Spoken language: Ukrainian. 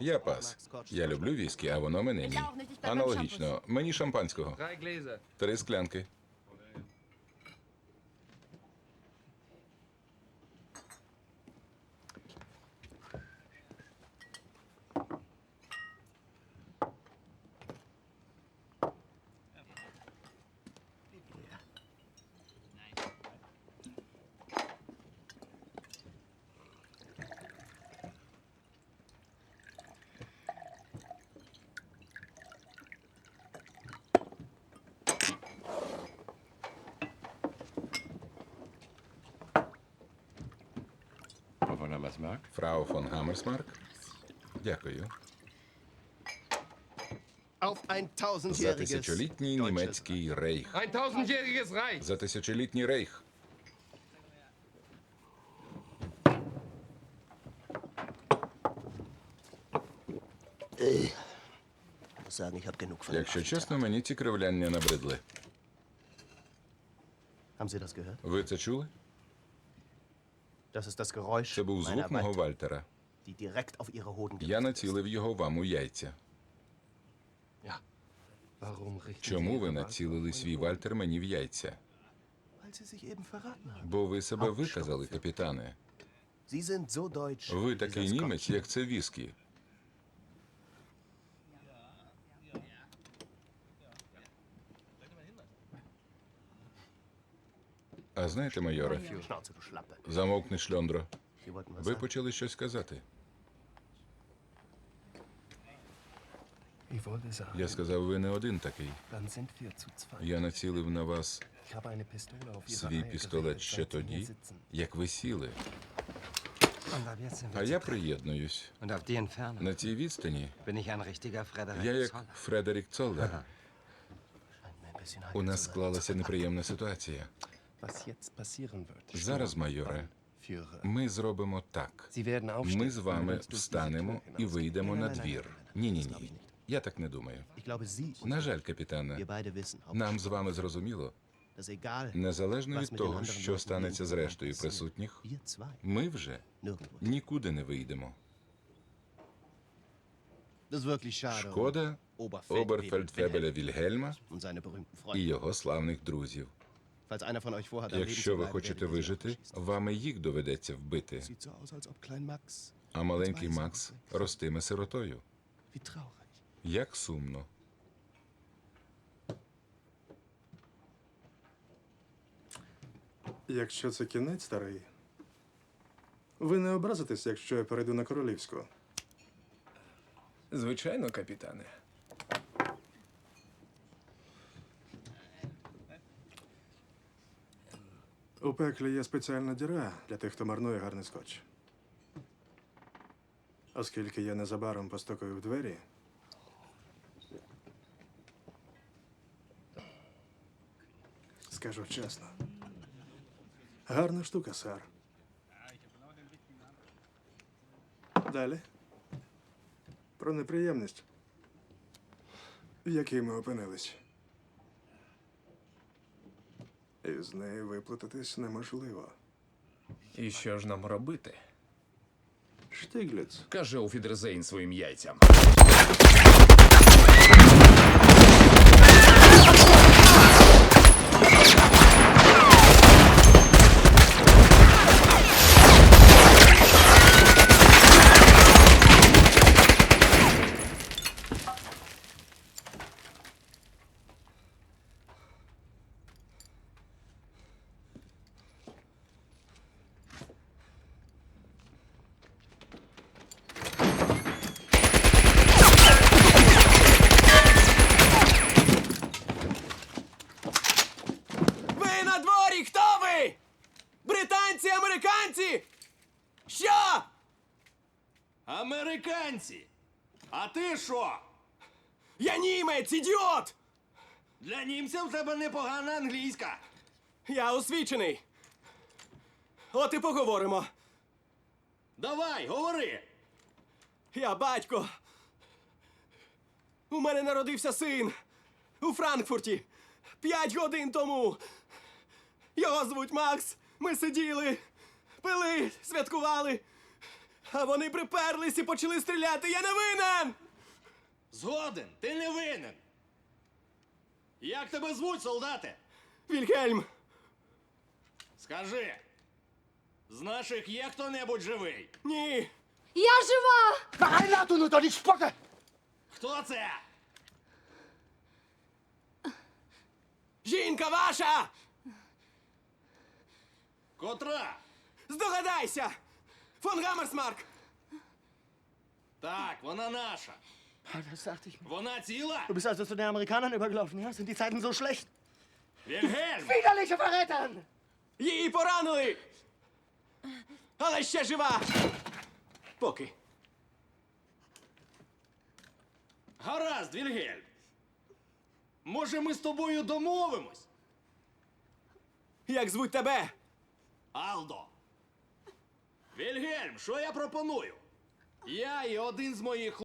Я пас. Я люблю віскі, а воно мене ні. Аналогічно. Мені шампанського. Три склянки. Hammersmark? Фрау фон Гаммерсмарк. Дякую. Auf ein За tausendjähriges тисячолітній німецький рейх. Ein tausendjähriges Reich. За тисячолітній рейх. Sagen, ich habe genug von dem Якщо чесно, мені ці кривляння набридли. Haben Sie das gehört? Ви це чули? Das ist das Geräusch Це був meiner звук мого Walter, Вальтера. die direkt auf Ihre Hoden Я gerichtet ist. націлив його вам у яйця. Ja. Warum richten Чому ви націлили свій Вальтер мені в яйця? Weil Sie sich eben verraten haben. Бо ви себе виказали, капітане. Sie sind so deutsch. Ви такий німець, як це віскі. А знаєте, майоре, замовкни шльондро. Ви почали щось казати. Я сказав, ви не один такий. Я націлив на вас свій пістолет ще тоді, як ви сіли. А я приєднуюсь. На цій відстані я як. Фредерік Цоллер. У нас склалася неприємна ситуація. Зараз, майоре, ми зробимо так. Ми з вами встанемо і вийдемо на двір. Ні, ні, ні. Я так не думаю. На жаль, капітане, нам з вами зрозуміло, незалежно від того, що станеться з рештою присутніх, ми вже нікуди не вийдемо. Шкода Оберфельдфебеля Вільгельма і його славних друзів. Якщо ви хочете вижити, вами їх доведеться вбити, а маленький Макс ростиме сиротою. Як сумно. Якщо це кінець, старий, ви не образитесь, якщо я перейду на королівську. Звичайно, капітане. У пеклі є спеціальна діра для тих, хто марнує гарний скотч. Оскільки я незабаром постукаю в двері. Скажу чесно. Гарна штука, сер. Далі. Про неприємність, в якій ми опинились. І з неї виплатитись неможливо. І що ж нам робити? Штигліц. Каже Офідерзейн своїм яйцям. Ви на дворі! Хто ви? Британці, американці? Що? Американці! А ти що? Я німець, ідіот! Для німця в тебе непогана англійська. Я освічений. От і поговоримо. Давай, говори! Я батько. У мене народився син у Франкфурті п'ять годин тому. Його звуть Макс. Ми сиділи, пили, святкували. А вони приперлись і почали стріляти. Я не винен! Згоден, ти не винен. Як тебе звуть, солдате? Вільгельм! Скажи. З наших є хто-небудь живий? Ні! Я жива! Verheiratet du doch die Хто це? Жінка ваша! Котра? Здогадайся! Фон Гаммерсмарк! Так, вона наша. Das dachte ich mir. Вона ціла? Du bist also zu den Amerikanern übergelaufen, ja? Sind die Zeiten so schlecht? Вільгельм! Widerliche Verräterin! Її поранили! Але ще жива! Поки. Гаразд, Вільгельм. Може, ми з тобою домовимось? Як звуть тебе? Алдо. Вільгельм, що я пропоную? Я і один з моїх